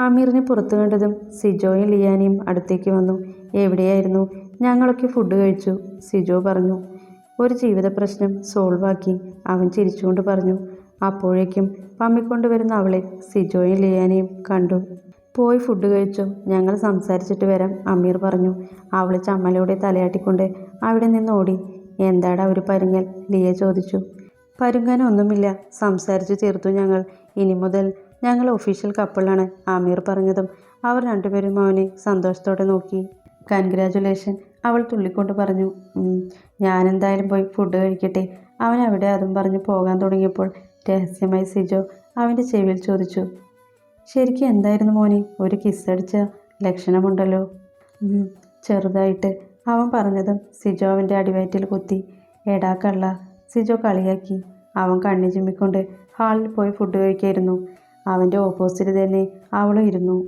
അമീറിനെ പുറത്തു കണ്ടതും സിജോയും ലിയാനിയും അടുത്തേക്ക് വന്നു. എവിടെയായിരുന്നു? ഞങ്ങളൊക്കെ ഫുഡ് കഴിച്ചു സിജോ പറഞ്ഞു. ഒരു ജീവിത പ്രശ്നം സോൾവ് ആക്കി അവൻ ചിരിച്ചുകൊണ്ട് പറഞ്ഞു. അപ്പോഴേക്കും പമ്മിക്കൊണ്ടുവരുന്ന അവളെ സിജോയും ലിയാനയും കണ്ടു. പോയി ഫുഡ് കഴിച്ചു ഞങ്ങൾ സംസാരിച്ചിട്ട് വരാം അമീർ പറഞ്ഞു. അവൾ ചമ്മലോടെ തലയാട്ടിക്കൊണ്ട് അവിടെ നിന്ന് ഓടി. എന്താടാ ഒരു പരുങ്ങൽ ലിയ ചോദിച്ചു. പരുങ്ങാനൊന്നുമില്ല സംസാരിച്ചു തീർത്തു ഞങ്ങൾ. ഇനി മുതൽ ഞങ്ങൾ ഒഫീഷ്യൽ കപ്പിളാണ് ആമീർ പറഞ്ഞതും അവർ രണ്ടുപേരും അവനെ സന്തോഷത്തോടെ നോക്കി. കൺഗ്രാജുലേഷൻ അവൾ തുള്ളിക്കൊണ്ട് പറഞ്ഞു "ഉം, ഞാനെന്തായാലും പോയി ഫുഡ് കഴിക്കട്ടെ. അവൻ അവിടെ അതും പറഞ്ഞ് പോകാൻ തുടങ്ങിയപ്പോൾ രഹസ്യമായി സിജോ അവന്റെ ചെവിയിൽ ചോദിച്ചു ശരിക്കും എന്തായിരുന്നു മോനെ ഒരു കിസ് കിസ്സടിച്ച ലക്ഷണമുണ്ടല്ലോ? ചെറുതായിട്ട് അവൻ പറഞ്ഞതും സിജോ അവന്റെ അടിവയറ്റിൽ കുത്തി. എടാ കള്ള സിജോ കളിയാക്കി. അവൻ കണ്ണി ചുമ്മിക്കൊണ്ട് ഹാളിൽ പോയി ഫുഡ് കഴിക്കായിരുന്നു. അവന്റെ ഓപ്പോസിറ്റ് തന്നെ അവളും ഇരുന്നു.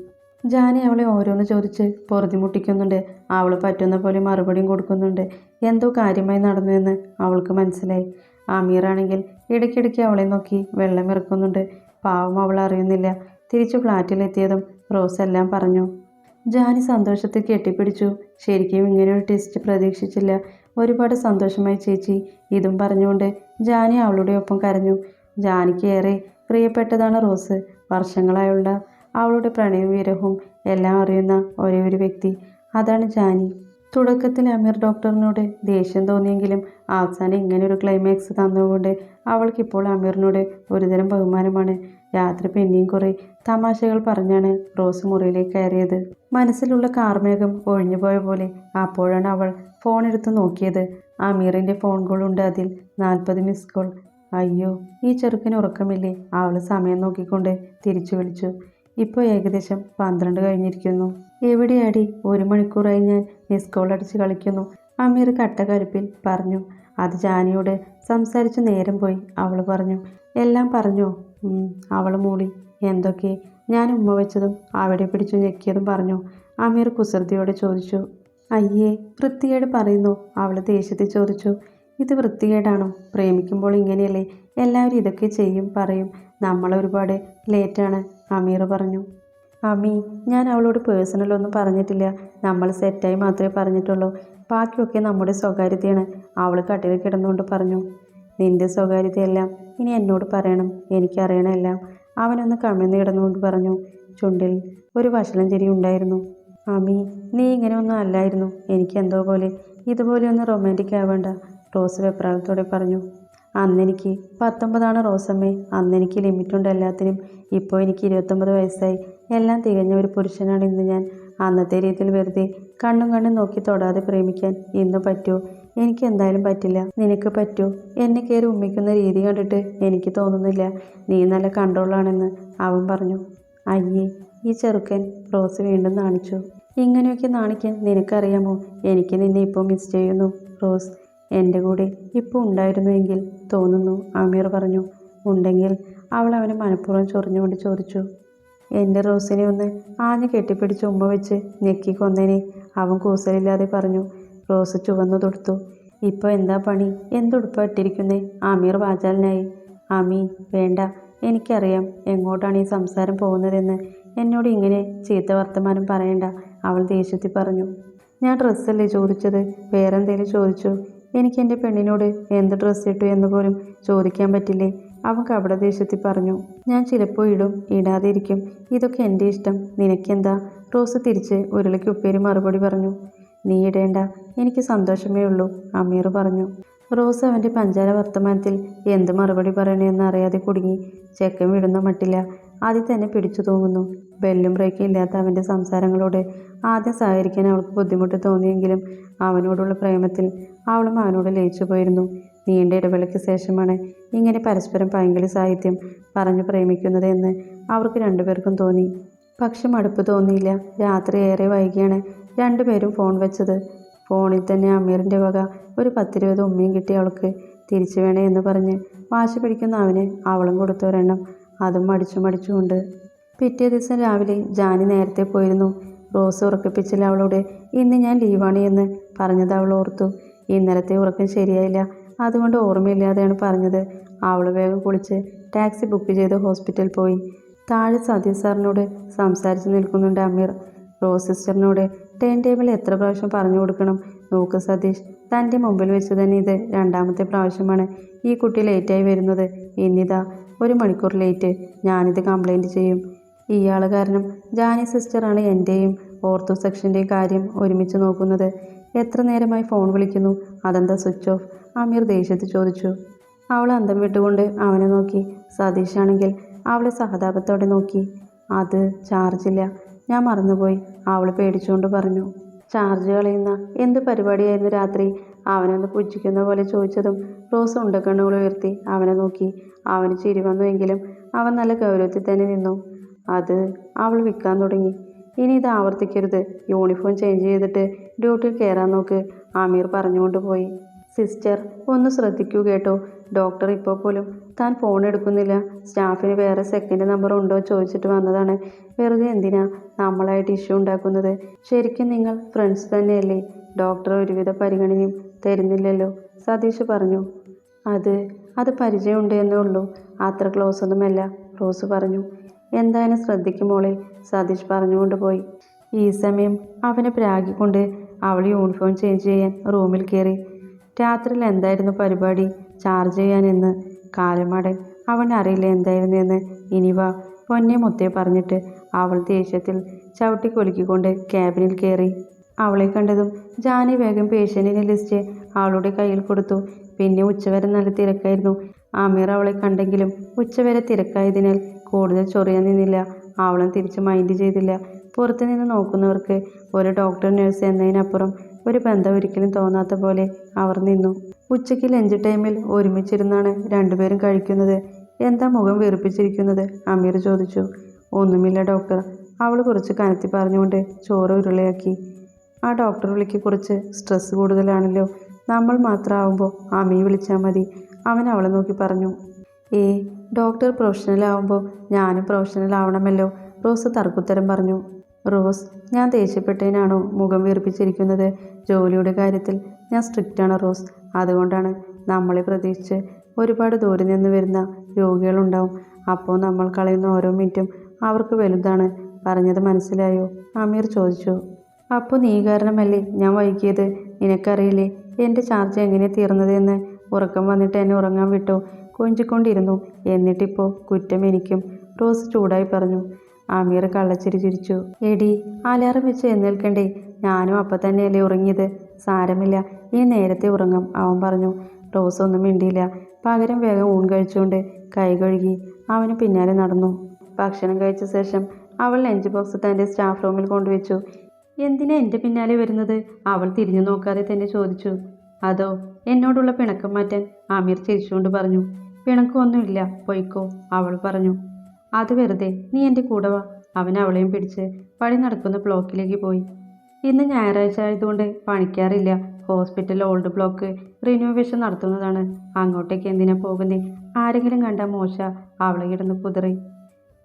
ജാനി അവളെ ഓരോന്ന് ചോദിച്ച് പൊറുതിമുട്ടിക്കുന്നുണ്ട്. അവൾ പറ്റുന്ന പോലെ മറുപടിയും കൊടുക്കുന്നുണ്ട്. എന്തോ കാര്യമായി നടന്നു എന്ന് അവൾക്ക് മനസ്സിലായി. അമീറാണെങ്കിൽ ഇടയ്ക്കിടയ്ക്ക് അവളെ നോക്കി വെള്ളം ഇറക്കുന്നുണ്ട്. പാവം അവൾ അറിയുന്നില്ല. തിരിച്ചു ഫ്ലാറ്റിലെത്തിയതും റോസ് എല്ലാം പറഞ്ഞു. ജാനി സന്തോഷത്തിൽ കെട്ടിപ്പിടിച്ചു. ശരിക്കും ഇങ്ങനെ ഒരു ടെസ്റ്റ് പ്രതീക്ഷിച്ചില്ല. ഒരുപാട് സന്തോഷമായി ചേച്ചി. ഇതും പറഞ്ഞുകൊണ്ട് ജാനി അവളുടെ ഒപ്പം കരഞ്ഞു. ജാനിക്ക് ഏറെ പ്രിയപ്പെട്ടതാണ് റോസ്. വർഷങ്ങളായുള്ള അവളുടെ പ്രണയവും വിരഹവും എല്ലാം അറിയുന്ന ഒരേ ഒരു വ്യക്തി. അതാണ് ജാനി. തുടക്കത്തിൽ അമീർ ഡോക്ടറിനോട് ദേഷ്യം തോന്നിയെങ്കിലും അവസാനം ഇങ്ങനെ ഒരു ക്ലൈമാക്സ് തന്നുകൊണ്ട് അവൾക്കിപ്പോൾ അമീറിനോട് ഒരുതരം ബഹുമാനമാണ്. രാത്രി പിന്നെയും കുറേ തമാശകൾ പറഞ്ഞാണ് റോസ് മുറിയിലേക്ക് കയറിയത്. മനസ്സിലുള്ള കാർമേഘം ഒഴിഞ്ഞുപോയ പോലെ അപ്പോഴാണ് അവൾ ഫോൺ എടുത്ത് നോക്കിയത്. അമീറിന്റെ ഫോൺ കോൾ ഉണ്ട് അതിൽ. നാൽപ്പത് മിസ് കോൾ അയ്യോ ഈ ചെറുക്കന് ഉറക്കമില്ലേ? അവൾ സമയം നോക്കിക്കൊണ്ട് തിരിച്ചു വിളിച്ചു. ഇപ്പോൾ ഏകദേശം പന്ത്രണ്ട് കഴിഞ്ഞിരിക്കുന്നു. എവിടെയാടി? ഒരു മണിക്കൂറായി ഞാൻ മിസ് കോൾ അടിച്ച് കളിക്കുന്നു. അമീർ കട്ടകരുപ്പിൽ പറഞ്ഞു. അത് ജാനിയോട് സംസാരിച്ച് നേരം പോയി. അവൾ പറഞ്ഞു. എല്ലാം പറഞ്ഞോ? അവൾ മൂളി. എന്തൊക്കെ? ഞാൻ ഉമ്മ വെച്ചതും അവിടെ പിടിച്ചു ഞെക്കിയതും പറഞ്ഞു? അമീർ കുസൃതിയോടെ ചോദിച്ചു. അയ്യേ വൃത്തികേട് പറയുന്നു. അവൾ ദേഷ്യത്തിൽ ചോദിച്ചു. ഇത് വൃത്തികേടാണോ? പ്രേമിക്കുമ്പോൾ ഇങ്ങനെയല്ലേ? എല്ലാവരും ഇതൊക്കെ ചെയ്യും പറയും. നമ്മൾ ഒരുപാട് ലേറ്റാണ് അമീർ പറഞ്ഞു. അമി ഞാൻ അവളോട് പേഴ്സണലൊന്നും പറഞ്ഞിട്ടില്ല. നമ്മൾ സെറ്റായി മാത്രമേ പറഞ്ഞിട്ടുള്ളൂ. ബാക്കിയൊക്കെ നമ്മുടെ സ്വകാര്യതയാണ്. അവൾ കട്ടിൽ കിടന്നുകൊണ്ട് പറഞ്ഞു. നിന്റെ സ്വകാര്യതയെല്ലാം ഇനി എന്നോട് പറയണം. എനിക്കറിയണമെല്ലാം അവനൊന്ന് കമിഴ്ന്ന് കിടന്നുകൊണ്ട് പറഞ്ഞു. ചുണ്ടിൽ ഒരു വഷളം ചിരി ഉണ്ടായിരുന്നു. അമി നീ ഇങ്ങനെ ഒന്നും അല്ലായിരുന്നു. എനിക്കെന്തോ പോലെ. ഇതുപോലെ ഒന്ന് റൊമാന്റിക് ആവേണ്ട. റോസ് വെപ്രാളത്തോടെ പറഞ്ഞു അന്നെനിക്ക് പത്തൊമ്പതാണ് റോസമ്മേ. അന്നെനിക്ക് ലിമിറ്റുണ്ട് എല്ലാത്തിനും. ഇപ്പോൾ എനിക്ക് ഇരുപത്തൊമ്പത് വയസ്സായി. എല്ലാം തികഞ്ഞ ഒരു പുരുഷനാണ് ഇന്ന് ഞാൻ. അന്നത്തെ രീതിയിൽ വെറുതെ കണ്ണും കണ്ണും നോക്കി തൊടാതെ പ്രേമിക്കാൻ ഇന്ന് പറ്റുമോ എനിക്ക് എന്തായാലും പറ്റില്ല. നിനക്ക് പറ്റൂ എന്നെ കയറി ഉമ്മിക്കുന്ന രീതി കണ്ടിട്ട് എനിക്ക് തോന്നുന്നില്ല. നീ നല്ല കൺട്രോളാണെന്ന് അവൻ പറഞ്ഞു. അയ്യേ ഈ ചെറുക്കൻ റോസ് വീണ്ടും നാണിച്ചു. ഇങ്ങനെയൊക്കെ നാണിക്കാൻ നിനക്കറിയാമോ? എനിക്ക് നിന്നെ ഇപ്പോൾ മിസ് ചെയ്യുന്നു റോസ്. എന്റെ കൂടെ ഇപ്പോൾ ഉണ്ടായിരുന്നുവെങ്കിൽ തോന്നുന്നു അമീർ പറഞ്ഞു. ഉണ്ടെങ്കിൽ അവൾ അവനെ മനഃപൂർവം ചൊറിഞ്ഞുകൊണ്ട് ചോദിച്ചു എന്റെ റോസിനെ ഒന്ന് ആഞ്ഞു കെട്ടിപ്പിടിച്ച് ഉമ്മ വെച്ച് ഞെക്കി കൊന്നേനെ അവൻ കൂസലില്ലാതെ പറഞ്ഞു. റോസ് ചുവന്നു തൊടുത്തു. ഇപ്പോൾ എന്താ പണി? എന്തുടുപ്പാ ഇട്ടിരിക്കുന്നേ? അമീർ വാചാലിനായി. അമി വേണ്ട. എനിക്കറിയാം എങ്ങോട്ടാണ് ഈ സംസാരം പോകുന്നതെന്ന്. എന്നോട് ഇങ്ങനെ ചീത്ത വർത്തമാനം പറയണ്ട അവൾ ദേഷ്യത്തിൽ പറഞ്ഞു. ഞാൻ ഡ്രസ്സല്ലേ ചോദിച്ചത്? വേറെന്തേലും ചോദിച്ചു? എനിക്ക് എന്റെ പെണ്ണിനോട് എന്ത് ഡ്രസ്സ് ഇട്ടു എന്ന് പോലും ചോദിക്കാൻ പറ്റില്ലേ? അവൻ കപട ദേഷ്യത്തിൽ പറഞ്ഞു. ഞാൻ ചിലപ്പോൾ ഇടും ഇടാതെ ഇരിക്കും ഇതൊക്കെ എന്റെ ഇഷ്ടം. നിനക്കെന്താ? റോസ് തിരിച്ച് ഉരുളയ്ക്ക് ഉപ്പേരി മറുപടി പറഞ്ഞു. നീ ഇടേണ്ട. എനിക്ക് സന്തോഷമേ ഉള്ളൂ അമീർ പറഞ്ഞു. റോസ് അവന്റെ പഞ്ചാര വർത്തമാനത്തിൽ എന്ത് മറുപടി പറയണമെന്ന് അറിയാതെ കുടുങ്ങി ചെക്കൻ വിടുന്ന മട്ടില്ല. ആദ്യം തന്നെ പിടിച്ചു തൂങ്ങുന്നു. ബെല്ലും ബ്രേക്കും ഇല്ലാത്ത അവന്റെ സംസാരങ്ങളോട് ആദ്യം സഹകരിക്കാൻ അവൾക്ക് ബുദ്ധിമുട്ട് തോന്നിയെങ്കിലും അവനോടുള്ള പ്രേമത്തിൽ അവളും അവനോട് ലയിച്ചു പോയിരുന്നു. നീണ്ട ഇടവേളയ്ക്ക് ശേഷമാണ് ഇങ്ങനെ പരസ്പരം പൈങ്കിളി സാഹിത്യം പറഞ്ഞു പ്രേമിക്കുന്നത് എന്ന് അവർക്ക് രണ്ടുപേർക്കും തോന്നി. പക്ഷെ മടുപ്പ് തോന്നിയില്ല. രാത്രി ഏറെ വൈകിയാണ് രണ്ടുപേരും ഫോൺ വെച്ചത്. ഫോണിൽ തന്നെ അമീറിന്റെ വക ഒരു പത്തിരുപത് ഉമ്മയും കിട്ടി അവൾക്ക്. തിരിച്ചു വേണേ എന്ന് പറഞ്ഞ് വാശി പിടിക്കുന്ന അവന് അവളും കൊടുത്തൊരെണ്ണം അതും മടിച്ചു മടിച്ചുകൊണ്ട്. പിറ്റേ ദിവസം രാവിലെ ജാനി നേരത്തെ പോയിരുന്നു. റോസ് ഉറക്കിപ്പിച്ചില്ല അവളോട്. ഇന്ന് ഞാൻ ലീവാണ് എന്ന് പറഞ്ഞത് അവൾ ഓർത്തു. ഇന്നലത്തെ ഉറക്കം ശരിയായില്ല. അതുകൊണ്ട് ഓർമ്മയില്ലാതെയാണ് പറഞ്ഞത്. അവൾ വേഗം കുളിച്ച് ടാക്സി ബുക്ക് ചെയ്ത് ഹോസ്പിറ്റൽ പോയി. താഴെ സതീഷ് സാറിനോട് സംസാരിച്ച് നിൽക്കുന്നുണ്ട് അമീർ. റോസ് സിസ്റ്ററിനോട് ടൈം ടേബിൾ എത്ര പ്രാവശ്യം പറഞ്ഞു കൊടുക്കണം? നോക്ക് സതീഷ് തന്റെ മുമ്പിൽ വെച്ച് തന്നെ ഇത് രണ്ടാമത്തെ പ്രാവശ്യമാണ്. ഈ കുട്ടി ലേറ്റായി വരുന്നത്. ഇന്നിതാ ഒരു മണിക്കൂർ ലേറ്റ്. ഞാനിത് കംപ്ലൈന്റ് ചെയ്യും. ഇയാൾ കാരണം ജാനി സിസ്റ്ററാണ് എന്റെയും ഓർത്തോ സെക്ഷന്റെയും കാര്യം ഒരുമിച്ച് നോക്കുന്നത്. എത്ര നേരമായി ഫോൺ വിളിക്കുന്നു? അതെന്താ സ്വിച്ച് ഓഫ്? അമീർ ദേഷ്യത്തിൽ ചോദിച്ചു. അവൾ അന്തം വിട്ടുകൊണ്ട് അവനെ നോക്കി. സതീഷാണെങ്കിൽ അവളെ സഹതാപത്തോടെ നോക്കി. അത് ചാർജില്ല ഞാൻ മറന്നുപോയി. അവൾ പേടിച്ചുകൊണ്ട് പറഞ്ഞു. ചാർജ് കളയുന്ന എന്ത് പരിപാടിയായിരുന്നു രാത്രി? അവനൊന്ന് പുച്ഛിക്കുന്ന പോലെ ചോദിച്ചതും റോസ് ഉണ്ടക്കണ്ണുകൾ ഉയർത്തി അവനെ നോക്കി. അവന് ചിരി വന്നുവെങ്കിലും അവൻ നല്ല ഗൗരവത്തിൽ തന്നെ നിന്നു. അത് അവൾ വിൽക്കാൻ തുടങ്ങി. ഇനി ഇത് ആവർത്തിക്കരുത്. യൂണിഫോം ചേഞ്ച് ചെയ്തിട്ട് ഡ്യൂട്ടിയിൽ കയറാൻ നോക്ക് ആമീർ പറഞ്ഞുകൊണ്ട് പോയി. സിസ്റ്റർ ഒന്ന് ശ്രദ്ധിക്കൂ കേട്ടോ. ഡോക്ടർ ഇപ്പോൾ പോലും താൻ ഫോൺ എടുക്കുന്നില്ല. സ്റ്റാഫിന് വേറെ സെക്കൻഡ് നമ്പർ ഉണ്ടോ ചോദിച്ചിട്ട് വന്നതാണ്. വെറുതെ എന്തിനാ നമ്മളായിട്ട് ഇഷ്യൂ ഉണ്ടാക്കുന്നത്? ശരിക്കും നിങ്ങൾ ഫ്രണ്ട്സ് തന്നെയല്ലേ? ഡോക്ടർ ഒരുവിധ പരിഗണനയും തരുന്നില്ലല്ലോ. സതീഷ് പറഞ്ഞു. അത് അത് പരിചയമുണ്ട് എന്നേ ഉള്ളൂ. അത്ര ക്ലോസ് ഒന്നുമല്ല റോസ് പറഞ്ഞു. എന്തായാലും ശ്രദ്ധിക്കും മോളെ? സതീഷ് പറഞ്ഞുകൊണ്ട് പോയി. ഈ സമയം അവനെ പ്രാഗിക്കൊണ്ട് അവൾ യൂണിഫോം ചേഞ്ച് ചെയ്യാൻ റൂമിൽ കയറി രാത്രിയിൽ എന്തായിരുന്നു പരിപാടി? ചാർജ് ചെയ്യാനെന്ന് കാലമടൻ അവൻ അറിയില്ല എന്തായിരുന്നു എന്ന്. ഇനിവ പൊന്നെ മുത്തേ പറഞ്ഞിട്ട് അവൾ ദേഷ്യത്തിൽ ചവിട്ടി കൊലുക്കിക്കൊണ്ട് ക്യാബിനിൽ കയറി അവളെ കണ്ടതും ജാനി വേഗം പേഷ്യന്റിനെ ലിസ്റ്റ് അവളുടെ കയ്യിൽ കൊടുത്തു. പിന്നെ ഉച്ചവരെ നല്ല തിരക്കായിരുന്നു. ആമീർ അവളെ കണ്ടെങ്കിലും ഉച്ചവരെ തിരക്കായതിനാൽ കൂടുതൽ ചൊറിയാൻ നിന്നില്ല. ആവളം തിരിച്ച് മൈൻഡ് ചെയ്തില്ല. പുറത്തു നിന്ന് നോക്കുന്നവർക്ക് ഒരു ഡോക്ടർ നഴ്സ് എന്നതിനപ്പുറം ഒരു ബന്ധം ഒരിക്കലും തോന്നാത്ത പോലെ അവർ നിന്നു. ഉച്ചയ്ക്ക് ലഞ്ച് ടൈമിൽ ഒരുമിച്ചിരുന്നാണ് രണ്ടുപേരും കഴിക്കുന്നത്. എന്താ മുഖം വീർപ്പിച്ചിരിക്കുന്നത് അമീർ ചോദിച്ചു. ഒന്നുമില്ല ഡോക്ടർ അവൾ കുറച്ച് കനത്തി പറഞ്ഞുകൊണ്ട് ചോറ് ഉരുളയാക്കി. ആ ഡോക്ടർ വിളിക്ക് കുറച്ച് സ്ട്രെസ് കൂടുതലാണല്ലോ. നമ്മൾ മാത്രമാവുമ്പോൾ അമീ വിളിച്ചാൽ മതി. അവൻ അവളെ നോക്കി പറഞ്ഞു. ഏ ഡോക്ടർ പ്രൊഫഷണൽ ആവുമ്പോൾ ഞാനും പ്രൊഫഷണൽ ആവണമല്ലോ റോസ് തർക്കുത്തരം പറഞ്ഞു. റോസ് ഞാൻ ദേഷ്യപ്പെട്ടതിനാണോ മുഖം വീർപ്പിച്ചിരിക്കുന്നത്? ജോലിയുടെ കാര്യത്തിൽ ഞാൻ സ്ട്രിക്റ്റാണ് റോസ്. അതുകൊണ്ടാണ് നമ്മളെ പ്രതീക്ഷിച്ച് ഒരുപാട് ദൂരെ നിന്ന് വരുന്ന രോഗികളുണ്ടാവും. അപ്പോൾ നമ്മൾ കളയുന്ന ഓരോ മിനിറ്റും അവർക്ക് വലുതാണ്. പറഞ്ഞത് മനസ്സിലായോ? അമീർ ചോദിച്ചു. അപ്പോൾ നീ കാരണമല്ലേ ഞാൻ വൈകിയത്? നിനക്കറിയില്ലേ എന്റെ ചാർജ് എങ്ങനെ തീർന്നതെന്ന്? ഉറക്കം വന്നിട്ട് എന്നെ ഉറങ്ങാൻ വിട്ടു? കൊഞ്ചിക്കൊണ്ടിരുന്നു. എന്നിട്ടിപ്പോൾ കുറ്റം എനിക്കും. റോസ് ചൂടായി പറഞ്ഞു. ആമീർ കള്ളച്ചിരി ചിരിച്ചു. എടി അലാറം വെച്ച് എഴുന്നേൽക്കണ്ടേ? ഞാനും അപ്പം തന്നെയല്ലേ ഉറങ്ങിയത്. സാരമില്ല ഇനി നേരത്തെ ഉറങ്ങാം അവൻ പറഞ്ഞു. റോസ് ഒന്നും മിണ്ടിയില്ല. പകരം വേഗം ഊൺ കഴിച്ചുകൊണ്ട് കൈ കഴുകി അവന് പിന്നാലെ നടന്നു. ഭക്ഷണം കഴിച്ച ശേഷം അവൾ ലഞ്ച് ബോക്സ് തന്റെ സ്റ്റാഫ് റൂമിൽ കൊണ്ടുവച്ചു. എന്തിനാ എന്റെ പിന്നാലെ വരുന്നത്? അവൾ തിരിഞ്ഞു നോക്കാതെ തന്നെ ചോദിച്ചു. അതോ എന്നോടുള്ള പിണക്കം മാറ്റാൻ? ആമീർ ചിരിച്ചുകൊണ്ട് പറഞ്ഞു. പിണക്കമൊന്നുമില്ല പൊയ്ക്കോ അവൾ പറഞ്ഞു. അത് വെറുതെ നീ എന്റെ കൂടെ വാ. അവൻ അവളെയും പിടിച്ച് പണി നടക്കുന്ന ബ്ലോക്കിലേക്ക് പോയി. ഇന്ന് ഞായറാഴ്ച ആയതുകൊണ്ട് പണിക്കാറില്ല. ഹോസ്പിറ്റൽ ഓൾഡ് ബ്ലോക്ക് റിനോവേഷൻ നടത്തുന്നതാണ്. അങ്ങോട്ടേക്ക് എന്തിനാ പോകുന്നേ? ആരെങ്കിലും കണ്ട മോശ അവളെ കിടന്ന് കുതിറി.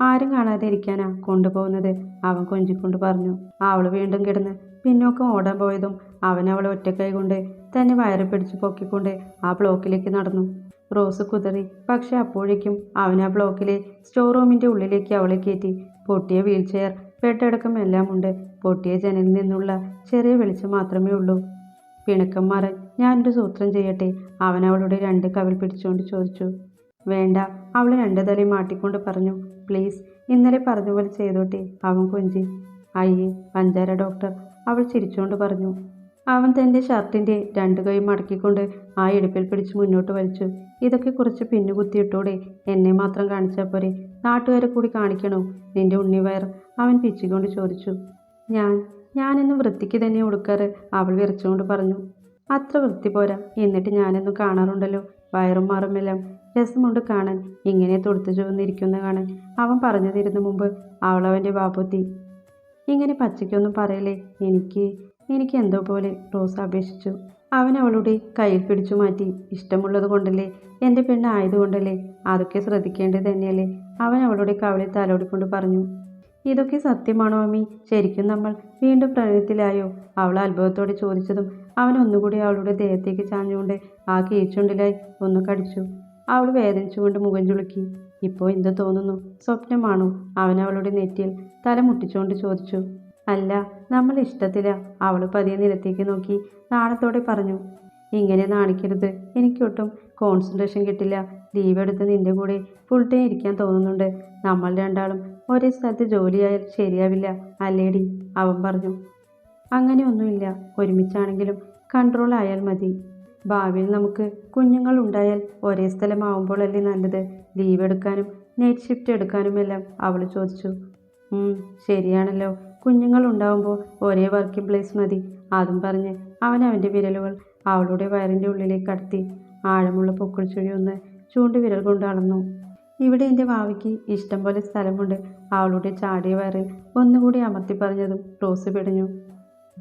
ആരും കാണാതെ ഇരിക്കാനാ കൊണ്ടുപോകുന്നത് അവൻ കൊഞ്ചിക്കൊണ്ട് പറഞ്ഞു. അവൾ വീണ്ടും കിടന്ന് പിന്നോക്കം ഓടാൻ പോയതും അവൻ അവളെ ഒറ്റക്കൈ കൊണ്ട് തന്നെ വയറ് പിടിച്ച് പൊക്കിക്കൊണ്ട് ആ ബ്ലോക്കിലേക്ക് നടന്നു. റോസ് കുതറി. പക്ഷെ അപ്പോഴേക്കും അവൻ ആ ബ്ലോക്കിലെ സ്റ്റോർ റൂമിന്റെ ഉള്ളിലേക്ക് അവളെ കയറ്റി. പൊട്ടിയ വീൽചെയർ എല്ലാം ഉണ്ട്. പൊട്ടിയ ജനലിൽ നിന്നുള്ള ചെറിയ വെളിച്ചം മാത്രമേ ഉള്ളൂ. പിണക്കം ഞാൻ ഒരു സൂത്രം ചെയ്യട്ടെ? അവൻ അവളുടെ രണ്ട് കവിൽ പിടിച്ചുകൊണ്ട് ചോദിച്ചു. വേണ്ട അവൾ രണ്ട് തലയും മാട്ടിക്കൊണ്ട് പറഞ്ഞു. പ്ലീസ് ഇന്നലെ പറഞ്ഞ പോലെ ചെയ്തോട്ടെ അവൻ കൊഞ്ചി. അയ്യേ പഞ്ചാര ഡോക്ടർ അവൾ ചിരിച്ചുകൊണ്ട് പറഞ്ഞു. അവൻ തന്റെ ഷർട്ടിന്റെ രണ്ട് കൈ മടക്കിക്കൊണ്ട് ആ ഇടുപ്പിൽ പിടിച്ച് മുന്നോട്ട് വലിച്ചു. ഇതൊക്കെ കുറച്ച് പിന്നു കുത്തിയിട്ടോടെ എന്നെ മാത്രം കാണിച്ചാൽ പോരെ. നാട്ടുകാരെ കൂടി കാണിക്കണോ? നിന്റെ ഉണ്ണിവയർ. അവൻ പിച്ചിക്കൊണ്ട് ചോദിച്ചു. ഞാൻ ഞാനെന്ന് വൃത്തിക്ക് തന്നെ ഉടുക്കാറ് അവൾ വിറച്ചുകൊണ്ട് പറഞ്ഞു. അത്ര വൃത്തി പോരാ. എന്നിട്ട് ഞാനെന്നും കാണാറുണ്ടല്ലോ. വയറും മാറുമെല്ലാം. രസമുണ്ട് കാണാൻ. ഇങ്ങനെ തൊടുത്തു ചുവന്നിരിക്കുന്ന കാണാൻ. അവൻ പറഞ്ഞു തരുന്ന മുമ്പ് അവളവന്റെ ബാബുത്തി ഇങ്ങനെ പച്ചയ്ക്കൊന്നും പറയലേ എനിക്ക് എനിക്ക് എന്തോ പോലെ റോസ് അപേക്ഷിച്ചു. അവൻ അവളുടെ കയ്യിൽ പിടിച്ചു മാറ്റി. ഇഷ്ടമുള്ളത് കൊണ്ടല്ലേ? എന്റെ പെണ്ണായതുകൊണ്ടല്ലേ അതൊക്കെ ശ്രദ്ധിക്കേണ്ടത് തന്നെയല്ലേ? അവൻ അവളുടെ കവളിൽ തലോടിക്കൊണ്ട് പറഞ്ഞു. ഇതൊക്കെ സത്യമാണോ അമ്മി? ശരിക്കും നമ്മൾ വീണ്ടും പ്രണയത്തിലായോ? അവൾ അത്ഭുതത്തോടെ ചോദിച്ചതും അവൻ ഒന്നുകൂടി അവളുടെ ദേഹത്തേക്ക് ചാഞ്ഞുകൊണ്ട് ആ കീച്ചുണ്ടിലായി ഒന്ന് കടിച്ചു. അവൾ വേദനിച്ചുകൊണ്ട് മുഖം ചുളുക്കി. ഇപ്പോൾ എന്ത് തോന്നുന്നു? സ്വപ്നമാണോ? അവൻ അവളുടെ നെറ്റിയിൽ തല മുട്ടിച്ചുകൊണ്ട് ചോദിച്ചു. അല്ല നമ്മൾ ഇഷ്ടത്തില. അവൾ പതിയെ നിലത്തേക്ക് നോക്കി നാണത്തോടെ പറഞ്ഞു ഇങ്ങനെ നാണിക്കരുത്. എനിക്കൊട്ടും കോൺസെൻട്രേഷൻ കിട്ടില്ല. ലീവ് എടുത്ത് നിന്റെ കൂടെ ഫുൾ ടൈം ഇരിക്കാൻ തോന്നുന്നുണ്ട്. നമ്മൾ രണ്ടാളും ഒരേ സ്ഥലത്ത് ജോലിയായാൽ ശരിയാവില്ല അല്ലേടി? അവൻ പറഞ്ഞു. അങ്ങനെയൊന്നുമില്ല. ഒരുമിച്ചാണെങ്കിലും കൺട്രോൾ ആയാൽ മതി. ഭാവിയിൽ നമുക്ക് കുഞ്ഞുങ്ങൾ ഉണ്ടായാൽ ഒരേ സ്ഥലമാവുമ്പോഴല്ലേ നല്ലത്. ലീവ് എടുക്കാനും നൈറ്റ് ഷിഫ്റ്റ് എടുക്കാനുമെല്ലാം അവൾ ചോദിച്ചു. "ഉം, ശരിയാണല്ലോ. കുഞ്ഞുങ്ങൾ ഉണ്ടാവുമ്പോൾ ഒരേ വർക്കിംഗ് പ്ലേസ് മതി. അതും പറഞ്ഞ് അവൻ അവന്റെ വിരലുകൾ അവളുടെ വയറിന്റെ ഉള്ളിലേക്ക് കടത്തി. ആഴമുള്ള പൊക്കിൾച്ചുഴി ഒന്ന് ചൂണ്ടുവിരൽ കൊണ്ട് അളന്നു. ഇവിടെ എന്റെ വാവിക്ക് ഇഷ്ടം പോലെ സ്ഥലമുണ്ട്. അവളുടെ ചാടിയ വയറിൽ ഒന്നുകൂടി അമർത്തി പറഞ്ഞതും റോസ് പിടഞ്ഞു.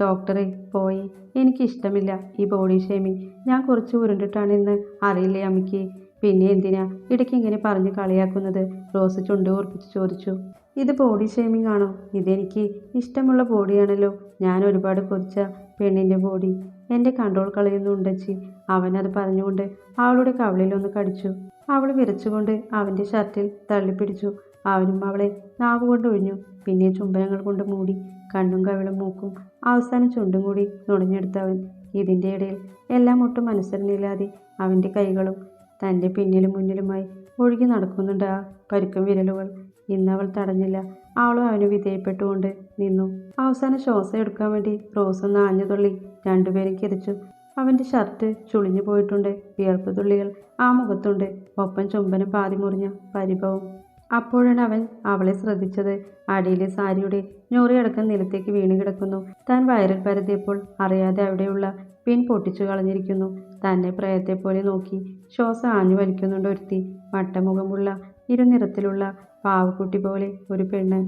ഡോക്ടറെ പോയി. എനിക്കിഷ്ടമില്ല ഈ ബോഡി ഷേമിങ് ഞാൻ കുറച്ച് ഉരുണ്ടിട്ടാണെന്ന് അറിയില്ലേ അമ്മയ്ക്ക്? പിന്നെ എന്തിനാ ഇടയ്ക്ക് ഇങ്ങനെ പറഞ്ഞ് കളിയാക്കുന്നത്? റോസ് ചുണ്ട് ചോദിച്ചു. ഇത് ബോഡി ഷേമിംഗ് ആണോ? ഇതെനിക്ക് ഇഷ്ടമുള്ള ബോഡിയാണല്ലോ ഞാൻ ഒരുപാട് കൊതിച്ച പെണ്ണിന്റെ ബോഡി എന്റെ കൺട്രോൾ കളയുന്നുണ്ടച്ചി അവനത് പറഞ്ഞുകൊണ്ട് അവളുടെ കവളിലൊന്ന് കടിച്ചു. അവൾ വിറച്ചുകൊണ്ട് അവന്റെ ഷർട്ടിൽ തള്ളിപ്പിടിച്ചു. അവനും അവളെ നാവ് കൊണ്ട് ഒഴിഞ്ഞു. പിന്നെ ചുംബനങ്ങൾ കൊണ്ട് മൂടി. കണ്ണും കവിളും മൂക്കും അവസാനം ചുണ്ടും കൂടി നുണഞ്ഞെടുത്തവൻ ഇതിന്റെ ഇടയിൽ എല്ലാം ഒട്ടും മനസ്സറിഞ്ഞില്ലാതെ അവന്റെ കൈകളും തന്റെ പിന്നിലും മുന്നിലുമായി ഒഴുകി നടക്കുന്നുണ്ട് ആ പരുക്കം വിരലുകൾ. ഇന്ന് അവൾ തടഞ്ഞില്ല. അവളും അവന് വിധേയപ്പെട്ടുകൊണ്ട് നിന്നു. അവസാന ശ്വാസം എടുക്കാൻ വേണ്ടി റോസ് ഒന്ന് ആഞ്ഞു തുള്ളി രണ്ടുപേരും കിതച്ചു. അവന്റെ ഷർട്ട് ചുളിഞ്ഞു പോയിട്ടുണ്ട്. വിയർപ്പ് തുള്ളികൾ ആ മുഖത്തുണ്ട്. ഒപ്പം ചുംബനം പാതി മുറിഞ്ഞ പരിഭവം. അപ്പോഴാണ് അവൻ അവളെ ശ്രദ്ധിച്ചത്. അടിയിലെ സാരിയുടെ ഞൊറിയടക്കം നിലത്തേക്ക് വീണ് കിടക്കുന്നു. താൻ വയറിൽ പരതിയപ്പോൾ അറിയാതെ അവിടെയുള്ള പിൻ പൊട്ടിച്ചു കളഞ്ഞിരിക്കുന്നു. തന്നെ പ്രയത്തെ പോലെ നോക്കി ശ്വാസം ആഞ്ഞു വലിക്കുന്നുണ്ട് ഒരുത്തി. വട്ടമുഖമുള്ള ഇരുനിറത്തിലുള്ള പാവക്കുട്ടി പോലെ ഒരു പെണ്ണ്.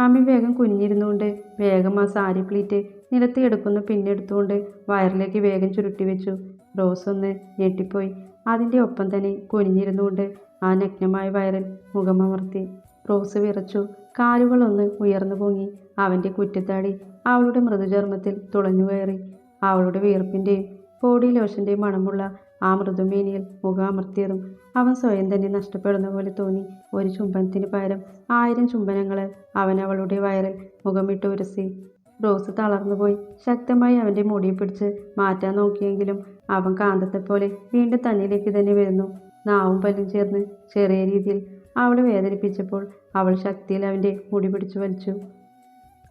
അമ്മി വേഗം കുനിഞ്ഞിരുന്നുകൊണ്ട് വേഗം ആ സാരി പ്ലീറ്റ് നിലത്ത് എടുക്കുന്ന. പിന്നെടുത്തുകൊണ്ട് വയറിലേക്ക് വേഗം ചുരുട്ടി വെച്ചു. റോസ് ഒന്ന് ഞെട്ടിപ്പോയി. അതിന്റെ ഒപ്പം തന്നെ കുനിഞ്ഞിരുന്നുകൊണ്ട് ആ നഗ്നമായ വയറിൽ മുഖമമർത്തി റോസ് വിറച്ചു. കാലുകളൊന്ന് ഉയർന്നു പൊങ്ങി. അവന്റെ കുറ്റത്താടി അവളുടെ മൃദുചർമ്മത്തിൽ തുളഞ്ഞു കയറി. അവളുടെ വിയർപ്പിന്റെയും ബോഡി ലോഷന്റെയും മണമുള്ള ആ മൃദുമേനിയിൽ മുഖമർത്തിയതും അവൻ സ്വയം തന്നെ നഷ്ടപ്പെടുന്ന പോലെ തോന്നി. ഒരു ചുംബനത്തിന് പകരം ആയിരം ചുംബനങ്ങളെ അവൻ അവളുടെ വയറിൽ മുഖമിട്ട് ഉരസി. റോസ് തളർന്നുപോയി. ശക്തമായി അവന്റെ മുടി പിടിച്ച് മാറ്റാൻ നോക്കിയെങ്കിലും അവൻ കാന്തത്തെപ്പോലെ വീണ്ടും തന്നിലേക്ക് തന്നെ വരുന്നു. നാവും പല്ലും ചേർന്ന് ചെറിയ രീതിയിൽ അവളെ വേദനിപ്പിച്ചപ്പോൾ അവൾ ശക്തിയിൽ അവന്റെ മുടി പിടിച്ചു വലിച്ചു.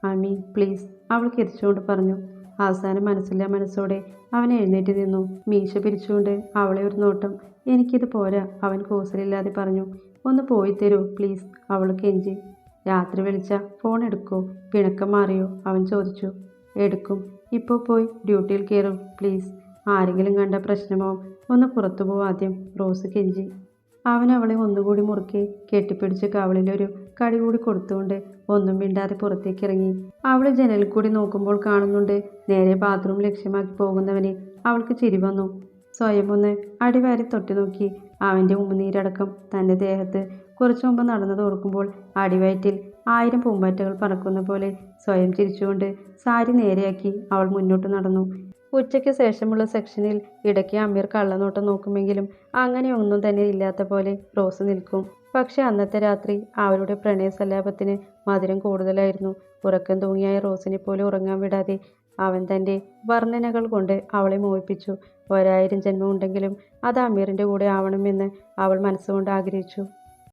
അമി പ്ലീസ് അവൾ കിരിച്ചുകൊണ്ട് പറഞ്ഞു. അവസാനം മനസ്സില്ല മനസ്സോടെ അവൻ എഴുന്നേറ്റ് നിന്നു. മീശ പിരിച്ചുകൊണ്ട് അവളെ ഒരു നോട്ടം. എനിക്കിത് പോരാ അവൻ കൂസലില്ലാതെ പറഞ്ഞു. ഒന്ന് പോയി തരൂ പ്ലീസ് അവൾ കെഞ്ചി. രാത്രി വിളിച്ച ഫോൺ എടുക്കോ പിണക്കം മാറിയോ അവൻ ചോദിച്ചു. എടുക്കും. ഇപ്പോൾ പോയി ഡ്യൂട്ടിയിൽ കയറും പ്ലീസ്. ആരെങ്കിലും കണ്ട പ്രശ്നമോ ഒന്ന് പുറത്തു പോവാദ്യം റോസ് കെഞ്ചി. അവൻ അവളെ ഒന്നുകൂടി മുറുക്കി കെട്ടിപ്പിടിച്ച് കവളിലൊരു കടി കൂടി കൊടുത്തുകൊണ്ട് ഒന്നും മിണ്ടാതെ പുറത്തേക്ക് ഇറങ്ങി. അവൾ ജനലിൽ കൂടി നോക്കുമ്പോൾ കാണുന്നുണ്ട് നേരെ ബാത്റൂം ലക്ഷ്യമാക്കി പോകുന്നവനെ അവൾക്ക് ചിരി വന്നു. സ്വയം ഒന്ന് അടിവാരി തൊട്ടി നോക്കി. അവന്റെ ഉമ്മനീരടക്കം തന്റെ ദേഹത്ത് കുറച്ചു മുമ്പ് നടന്നത് ഓർക്കുമ്പോൾ അടിവയറ്റിൽ ആയിരം പൂമ്പാറ്റകൾ പറക്കുന്ന പോലെ സ്വയം ചിരിച്ചുകൊണ്ട് സാരി നേരെയാക്കി അവൾ മുന്നോട്ട് നടന്നു. ഉച്ചയ്ക്ക് ശേഷമുള്ള സെക്ഷനിൽ ഇടയ്ക്ക് അമീർ കള്ളനോട്ടം നോക്കുമെങ്കിലും അങ്ങനെ ഒന്നും തന്നെ ഇല്ലാത്ത പോലെ റോസ് നിൽക്കും. പക്ഷെ അന്നത്തെ രാത്രി അവരുടെ പ്രണയ സല്ലാപത്തിന് മധുരം കൂടുതലായിരുന്നു. ഉറക്കം തൂങ്ങിയായ റോസിനെ പോലെ ഉറങ്ങാൻ വിടാതെ അവൻ തന്റെ വർണനകൾ കൊണ്ട് അവളെ മോഹിപ്പിച്ചു. ഒരായിരം ജന്മമുണ്ടെങ്കിലും അത് അമീറിന്റെ കൂടെ ആവണമെന്ന് അവൾ മനസ്സുകൊണ്ട് ആഗ്രഹിച്ചു.